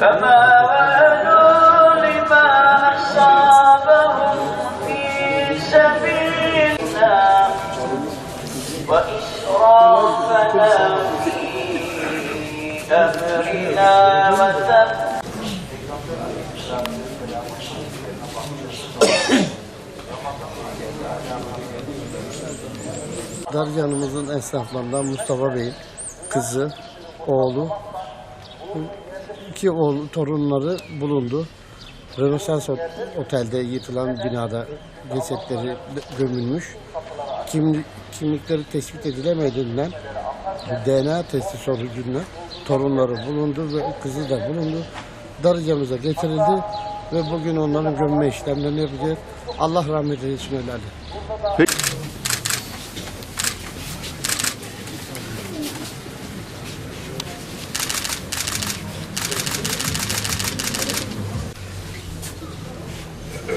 فما وهنوا لما أصابهم في سبيل الله وإسرافنا في أمرنا وثبت Darcanımızın esnaflarından Mustafa Bey'in kızı, oğlu, iki oğlu, torunları bulundu. Rönesans Ot- Otel'de yıkılan binada cesetleri gömülmüş. Kimlik, kimlikleri tespit edilemediğinden DNA testi sonucunda torunları bulundu ve kızı da bulundu. Darıcamıza getirildi ve bugün onların gömme işlemlerini yapacağız. Allah rahmet eylesin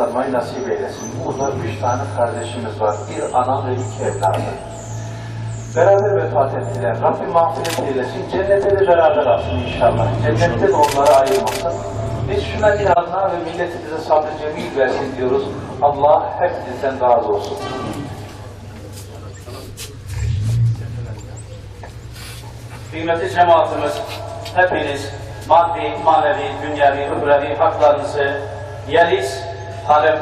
Sarmayı nasip eylesin. Burada üç tane kardeşimiz var. Bir ana ve iki evladı. Beraber vefat ettiler. Rabbim mağfiret eylesin. Cennete de beraber alsın inşallah. Cennette de onları ayırmasın. Biz şuna niyazına ve milletimize sabrı cemil versin diyoruz. Allah hepinizden razı olsun. Kıymetli cemaatimiz, hepiniz maddi, manevi, dünyevi, uhrevi haklarınızı Yeliz, Halim,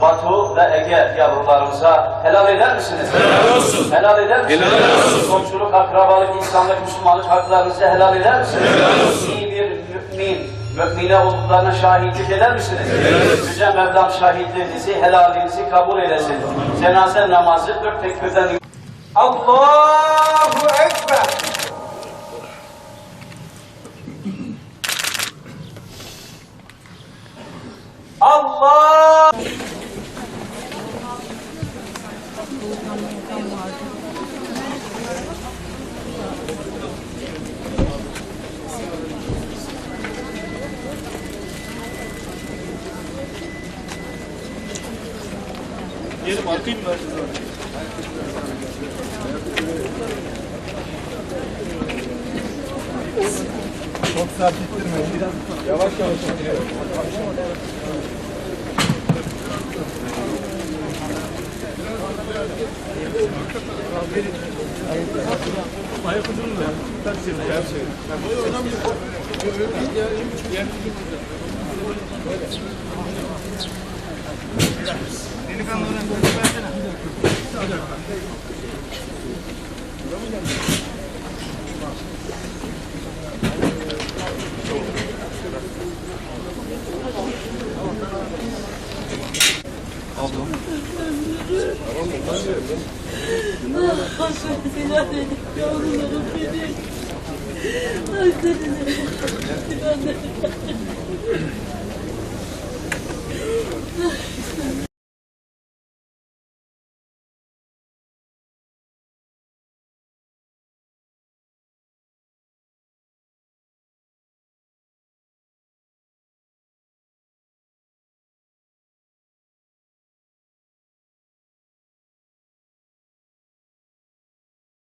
Batu ve Ege yavrularımıza helal eder misiniz? Helal olsun. Helal eder misiniz? Helal olsun. Komşuluk, akrabalık, insanlık, Müslümanlık haklarınızı helal eder misiniz? Helal olsun. İyi bir mümin, mümine olduklarına şahitlik eder misiniz? Helal olsun. Yüce Mevlam şahitliğinizi, helalinizi kabul eylesin. Cenaze namazı dört tekbirden Allahu Ekber. Amerikan vardı. Yerim atayım mı? Çok sert ittirmeyin. Biraz yavaş yavaş gidiyor. Silah dedik yavrularım benim. Özledim. Anne.